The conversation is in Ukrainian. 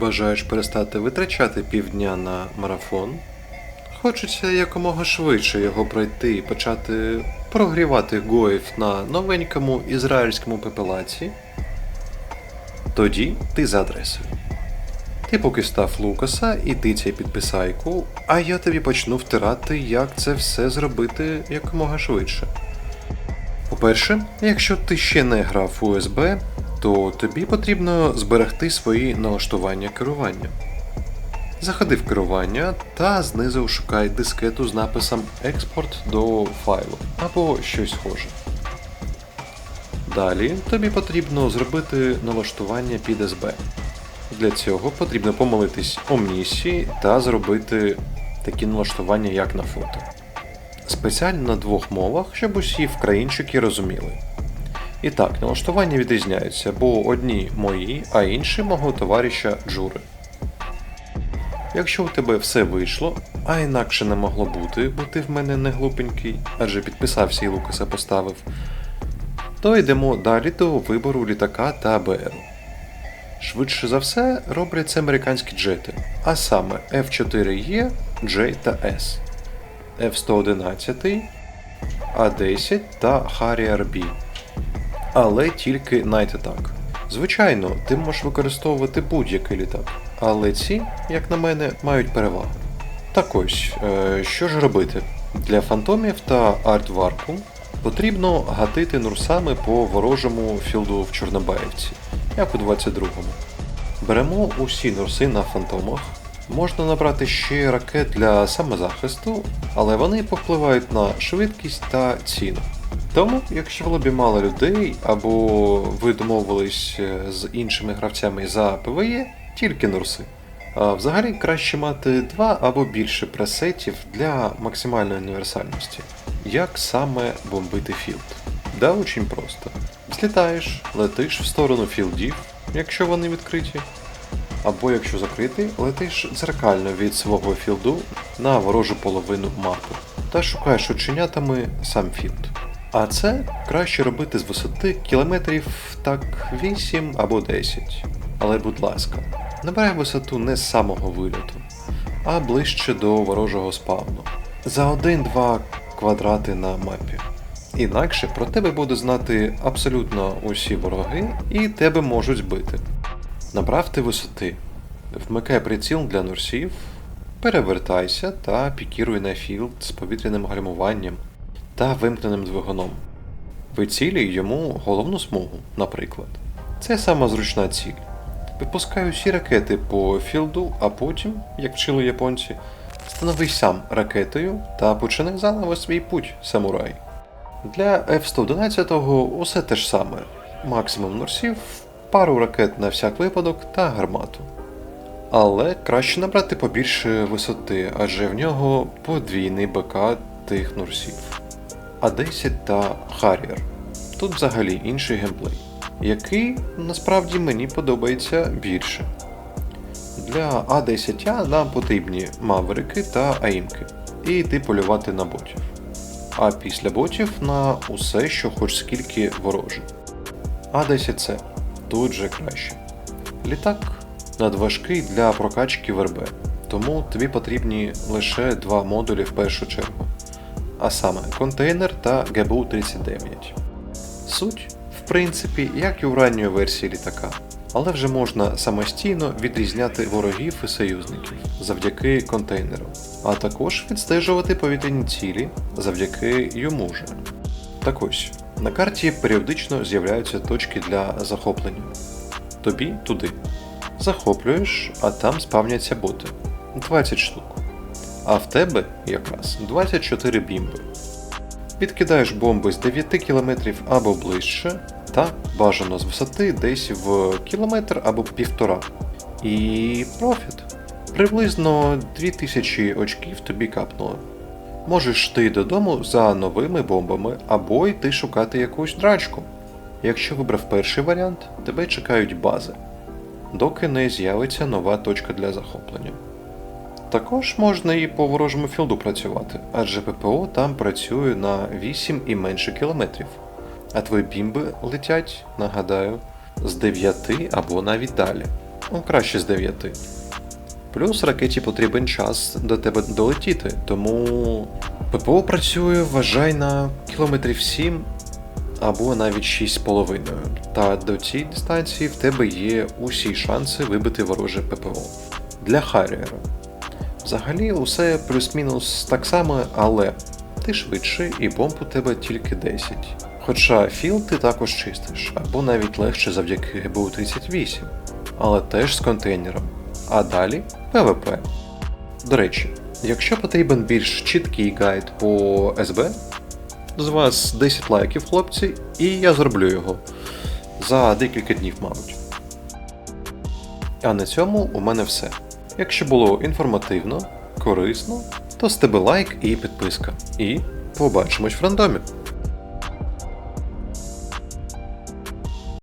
Бажаєш перестати витрачати півдня на марафон? Хочеться якомога швидше його пройти і почати прогрівати гоїв на новенькому ізраїльському пепелаці? Тоді ти за адресою. Ти поки став Лукаса і тицяй підписайку, а я тобі почну втирати, як це все зробити якомога швидше. По-перше, якщо ти ще не грав в USB, то тобі потрібно зберегти свої налаштування керування. Заходи в керування та знизу шукай дискету з написом Експорт до файлу або щось схоже. Далі тобі потрібно зробити налаштування під SB. Для цього потрібно помолитись Омнісі та зробити такі налаштування, як на фото. Спеціально на двох мовах, щоб усі вкраїнчики розуміли. І так, налаштування відрізняються, бо одні мої, а інші мого товариша Джури. Якщо у тебе все вийшло, а інакше не могло бути, бо ти в мене не глупенький, адже підписався і Лукаса поставив, то йдемо далі до вибору літака та БР. Швидше за все роблять це американські джети, а саме F4E, J та S, F111, A10 та Harrier B. Але тільки Night Attack. Звичайно, ти можеш використовувати будь-який літак, але ці, як на мене, мають перевагу. Так ось, е, що ж робити? Для фантомів та артварку потрібно гатити нурсами по ворожому філду в Чорнобаївці, як у 22-му. Беремо усі нурси на фантомах. Можна набрати ще ракет для самозахисту, але вони повпливають на швидкість та ціну. Тому, якщо в лобі мало людей, або ви домовились е, з іншими гравцями за ПВЕ, тільки нурси. А взагалі краще мати два або більше пресетів для максимальної універсальності. Як саме бомбити філд? Да, очень просто. Злітаєш, летиш в сторону філдів, якщо вони відкриті. Або якщо закритий, летиш дзеркально від свого філду на ворожу половину мапи та шукаєш оченятами сам філд. А це краще робити з висоти кілометрів так 8 або 10. Але будь ласка, набирай висоту не з самого вильоту, а ближче до ворожого спавну. За 1-2 квадрати на мапі. Інакше про тебе буде знати абсолютно усі вороги і тебе можуть збити. Набрав ти висоти, вмикай приціл для нурсів, перевертайся та пікіруй на філд з повітряним гальмуванням та вимкненим двигуном. Вицілюй йому головну смугу, наприклад. Це сама зручна ціль. Випускай усі ракети по філду, а потім, як вчили японці, становись сам ракетою та починай заново свій путь, самурай. Для F-111 усе те ж саме: максимум нурсів, пару ракет на всяк випадок та гармату. Але краще набрати побільше висоти, адже в нього подвійний БК тих нурсів. А10 та Harrier. Тут взагалі інший геймплей, який насправді мені подобається більше. Для А10 нам потрібні маверики та аїмки, і йти полювати на ботів. А після ботів на усе, що хоч скільки вороже. А10С тут же краще. Літак надважкий для прокачки ВРБ, тому тобі потрібні лише два модулі в першу чергу а саме контейнер та GBU-39. Суть, в принципі, як і у ранньої версії літака, але вже можна самостійно відрізняти ворогів і союзників завдяки контейнеру, а також відстежувати повітряні цілі завдяки йому же. Так ось, на карті періодично з'являються точки для захоплення. Тобі туди. Захоплюєш, а там спавняться боти 20 штук а в тебе якраз 24 бімби. Підкидаєш бомби з 9 км або ближче, та бажано з висоти десь в кілометр або півтора. І профіт. Приблизно 2000 очків тобі капнуло. Можеш ти додому за новими бомбами або йти шукати якусь драчку. Якщо вибрав перший варіант, тебе чекають бази, доки не з'явиться нова точка для захоплення. Також можна і по ворожому філду працювати, адже ППО там працює на 8 і менше кілометрів. А твої бімби летять, нагадаю, з 9 або навіть далі. ну, краще з 9. Плюс ракеті потрібен час до тебе долетіти, тому ППО працює, вважай, на кілометрів 7 або навіть 6,5. Та до цієї дистанції в тебе є усі шанси вибити вороже ППО. Для Харріера. Взагалі усе плюс-мінус так само, але ти швидший і бомб у тебе тільки 10. Хоча філ ти також чистиш, або навіть легше завдяки ГБУ-38, але теж з контейнером. А далі ПВП. До речі, якщо потрібен більш чіткий гайд по СБ, з вас 10 лайків, хлопці, і я зроблю його за декілька днів, мабуть. А на цьому у мене все. Якщо було інформативно, корисно, то з тебе лайк і підписка. І побачимось в рандомі.